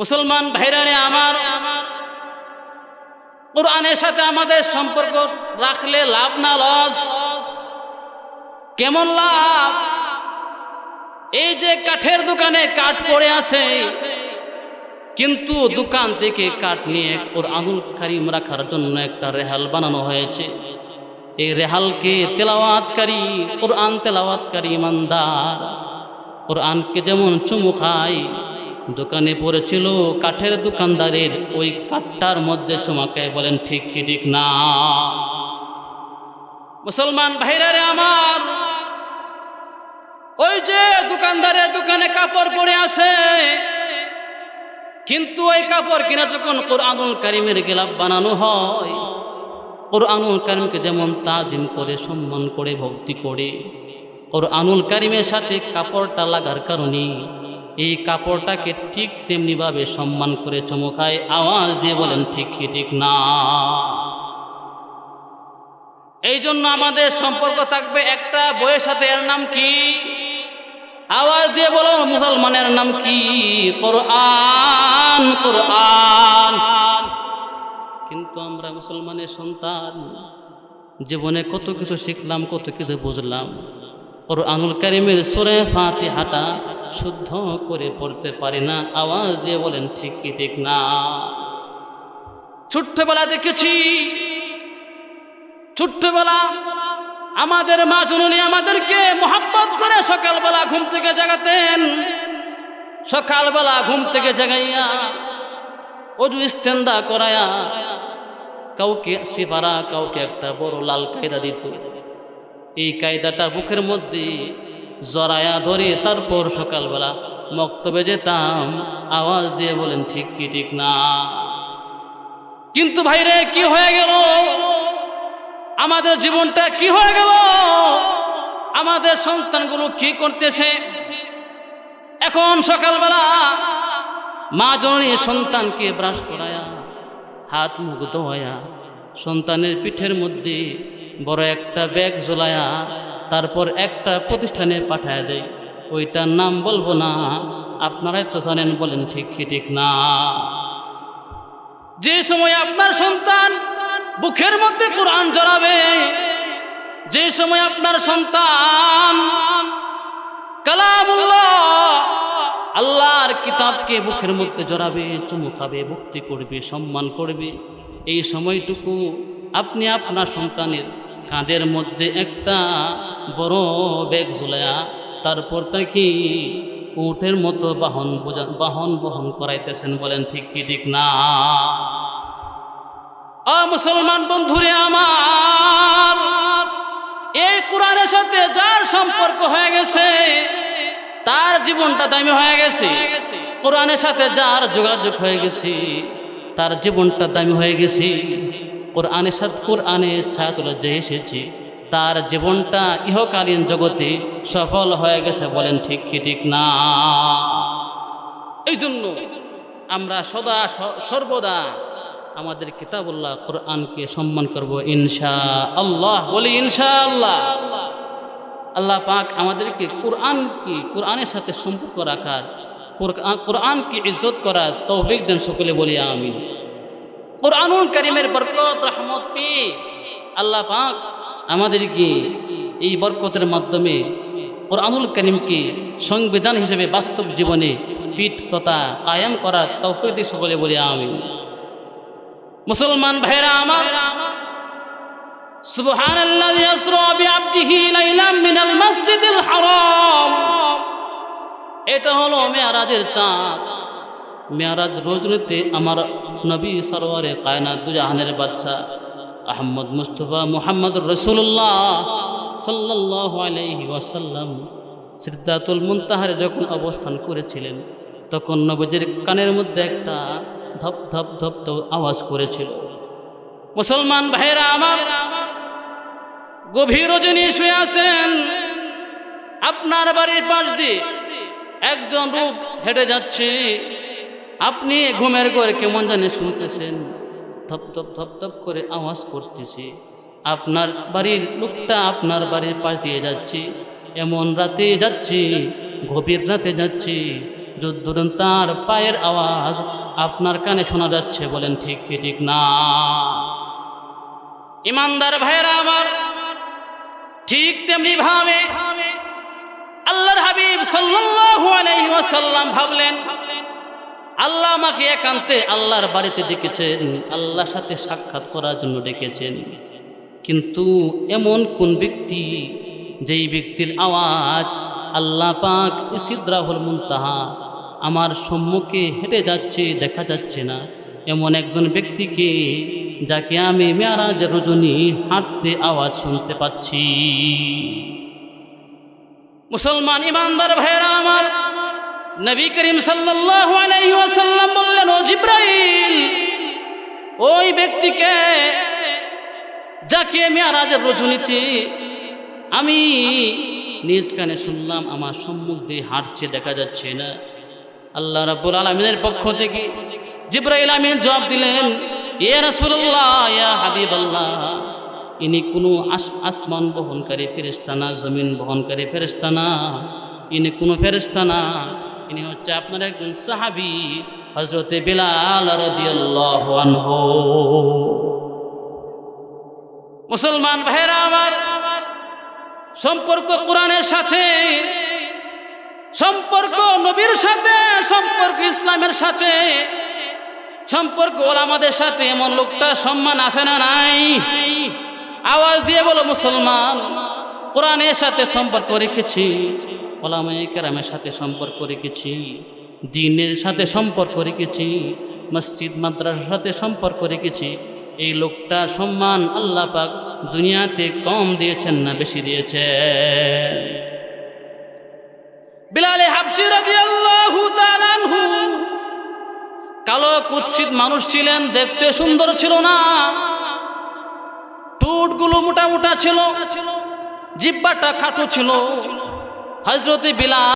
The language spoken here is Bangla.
মুসলমান ভাইরানে, আমার কোরআনের সাথে আমাদের সম্পর্ক রাখলে লাভ না লস? কেমন লাভ? এই যে কাঠের দোকানে কাঠ পড়ে আছে, কিন্তু দোকান থেকে কাঠ নিয়ে ওর আঙুল কারিম রাখার জন্য একটা রেহাল বানানো হয়েছে। এই রেহালকে তেলাওয়াতকারী, কোরআন তেলাওয়াতকারী ইমানদার, কোরআনকে যেমন চুমু খায় দোকানে পড়েছিল, কাঠের দোকানদারের ওই কাঠটার মধ্যে চুমাকায় বলেন, ঠিক কি, ঠিক না? মুসলমান ভাইরারে আমার, ওই যে দোকানদারের দোকানে কাপড় পরে আছে, কিন্তু ওই কাপড় কিনা যখন ওর কোরআনুল কারিমের গেলাপ বানানো হয় ওর কোরআনুল কারিমকে যেমন তাজিম করে, সম্মান করে, ভক্তি করে ওর কোরআনুল কারিমের সাথে কাপড়টা লাগার কারণে এই কাপড়টাকে ঠিক তেমনিভাবে সম্মান করে চমকায় আওয়াজ দিয়ে বলেন, ঠিক ঠিক না। এই জন্য আমাদের সম্পর্ক থাকবে একটা বইয়ের সাথে। এর নাম কি? আওয়াজ দিয়ে বলো, মুসলমানের নাম কি? কোরআন কোরআন। কিন্তু আমরা মুসলমানের সন্তান, জীবনে কত কিছু শিখলাম, কত কিছু বুঝলাম। কোরআনুল কারিমের সোরে ফাতে হাঁটা শুদ্ধ করে পড়তে পারি না। আওয়াজ দিয়ে বলেন, ঠিক কি, ঠিক না। ছোট্টবেলা দেখেছি, ছোট্টবেলা আমাদের মা জননী আমাদেরকে মোহাম্মত করে সকালবেলা ঘুম থেকে জাগাতেন। সকালবেলা ঘুম থেকে জাগাইয়া অজু ইস্তেন্দা করায়া কাউকে সিপারা, কাউকে একটা বড় লাল কায়দা দিত। এই কায়দাটা বুকের মধ্যে জরায়া ধরে তারপর সকালবেলা মক্তবে যেতাম। আওয়াজ দিয়ে বলেন, ঠিক কি, ঠিক না। কিন্তু ভাইরে, কি হয়ে গেল? আমাদের জীবনটা কি হয়ে গেল? আমাদের সন্তানগুলো কি করতেছে? এখন সকালবেলা মা জননী সন্তানকে ব্রাশ করায়া, হাত মুখ ধোয়া, সন্তানের পিঠের মধ্যে বড় একটা ব্যাগ ঝোলায়া তারপর একটা প্রতিষ্ঠানে পাঠায় দেয়। ওইটার নাম বলব না, আপনারাই তো জানেন বলেন ঠিক কি ঠিক না। যে সময় আপনার সন্তান বুকের মধ্যে কোরআন জড়াবে, যে সময় আপনার সন্তান আল্লাহর কিতাবকে বুকের মধ্যে জড়াবে, চুমু খাবে, ভক্তি করবে, সম্মান করবে, এই সময়টুকু আপনি আপনার সন্তানের কাঁধের মধ্যে একটা বড় ব্যাগ ঝুলায়া তারপর তাকে উঠের মতো বাহন বাহন বহন করাইতেছেন, বলেন, ঠিক কি, ঠিক না? মুসলমান বন্ধুরে আমার, এই কোরআনের সাথে যার সম্পর্ক হয়ে গেছে, তার জীবনটা দামি হয়ে গেছে। কোরআনের সাথে যার যোগাযোগ হয়ে গেছে, তার জীবনটা দামি হয়ে গেছে। কোরআনের সাথে কোরআনের ছায়া তুলে যে এসেছি, তার জীবনটা ইহকালীন জগতে সফল হয়ে গেছে বলেন ঠিক কি, ঠিক না? এই জন্য আমরা সদা সর্বদা আমাদের কিতাবুল্লাহ কোরআনকে সম্মান করব ইনশা আল্লাহ। বলি ইনশা আল্লাহ। আল্লাহ পাক আমাদেরকে কোরআনকে, কোরআনের সাথে সম্পর্ক রাখার কোরআনকে ইজ্জত করার তৌফিক দেন সকলে বলি আমি কোরআনুল করিমের বরকত রহমত পেয়ে আল্লাহ পাক আমাদেরকে এই বরকতের মাধ্যমে কোরআনুল করিমকে সংবিধান হিসেবে বাস্তব জীবনে পিঠ তথা কায়েম করার তৌফিক দিয়ে সকলে বলি আমি মুসলমান ভাইরা আমার سبحان الذي يسرى بعبده ليلا من المسجد الحرام এটা হলো মেয়ারাজের চাঁদ মেয়ারাজ রজনীতে আমার নবী সরোয়ারে কায়নাত দুজাহানের বাদশা আহমদ মুস্তফা মুহাম্মদ রসুল্লাহ সাল্লাহ আলহি ওয়াসাল্লাম সিদ্ধাতুল মুনতাহারে যখন অবস্থান করেছিলেন, তখন নবীজির কানের মধ্যে একটা ধপ ধপ ধপ ধপ আওয়াজ করেছিল। মুসলমান ভাইরা আমার, গভীর রজনী শুয়ে আছেন, আপনার বাড়ির পাশ দিয়ে একজন রূপ হেঁটে যাচ্ছে। আপনি ঘুমের ঘরে কেমন জানে শুনতেছেন? ধপ থপ থপ ধপ করে আওয়াজ করতেছে। আপনার বাড়ির লোকটা আপনার বাড়ির পাশ দিয়ে যাচ্ছে। এমন রাতে যাচ্ছি, গভীর রাতে যাচ্ছে। যদ্দুরন তার পায়ের আওয়াজ আপনার কানে শোনা যাচ্ছে, বলেন, ঠিক কি, ঠিক না? ইমানদার ভাইয়েরা আমার, ঠিক তেমনি ভাবে আল্লাহর হাবিব সাল্লাল্লাহু আলাইহি ওয়াসাল্লাম ভাবলেন আল্লাহ আমাকে একান্তে আল্লাহর বাড়িতে ডেকেছেন, আল্লাহর সাথে সাক্ষাৎ করার জন্য ডেকেছেন। কিন্তু এমন কোন ব্যক্তি, যেই ব্যক্তির আওয়াজ আল্লাহ পাক সিদ্রাহুল মুনতাহা আমার সম্মুখে হেঁটে যাচ্ছে, দেখা যাচ্ছে না। এমন একজন ব্যক্তিকে, যাকে আমি মেয়ারাজ রজনী হাঁটতে আওয়াজ শুনতে পাচ্ছি। মুসলমান ইমানদার ভাইরা আমার নবী করিম সাল্লাল্লাহু আলাইহি ওয়াসাল্লাম বললেন, ও জিব্রাইল, ওই ব্যক্তিকে যাকে মেয়ারাজের রজনীতে, আমি নিজ কানে শুনলাম, আমার সম্মুখ দিয়ে হাঁটছে, দেখা যাচ্ছে না। আল্লাহ রাব্বুল আলামিনের পক্ষ থেকে জিব্রাইল আমিন জবাব দিলেন হাবিবাল্লাহ, ইনি কোনো আসমান বহনকারী ফেরেশতা না, জমিন বহনকারী ফেরেশতা না, ইনি কোনো ফেরেশতা না ইনি হচ্ছে আপনার একজন সাহাবী, হযরতে বিলাল মুসলমান ভাইরা আমার, সম্পর্ক কোরআনের সাথে, সম্পর্ক নবীর সাথে, সম্পর্ক ইসলামের সাথে, সম্পর্ক ওলামাদের সাথে এমন লোকটা সম্মান আছে না নাই? আওয়াজ দিয়ে বলো, মুসলমান, কোরআনের সাথে সম্পর্ক রেখেছি। কেরামের সাথে সম্পর্ক রেখেছি, দিনের সাথে সম্পর্ক রেখেছি, মসজিদ, মাদ্রাসার সাথে সম্পর্ক রেখেছি। এই লোকটা সম্মান আল্লাহ পাক দুনিয়াতে কম দিয়েছেন না বেশি দিয়েছে বিলালে হাবসি রাদিয়াল্লাহু তাআলা আনহু, কালো কুৎসিত মানুষ ছিলেন, দেখতে সুন্দর ছিল না। টুটগুলো মোটা মোটা ছিল, জিব্বাটা খাটো ছিল। হজরতে বিলাল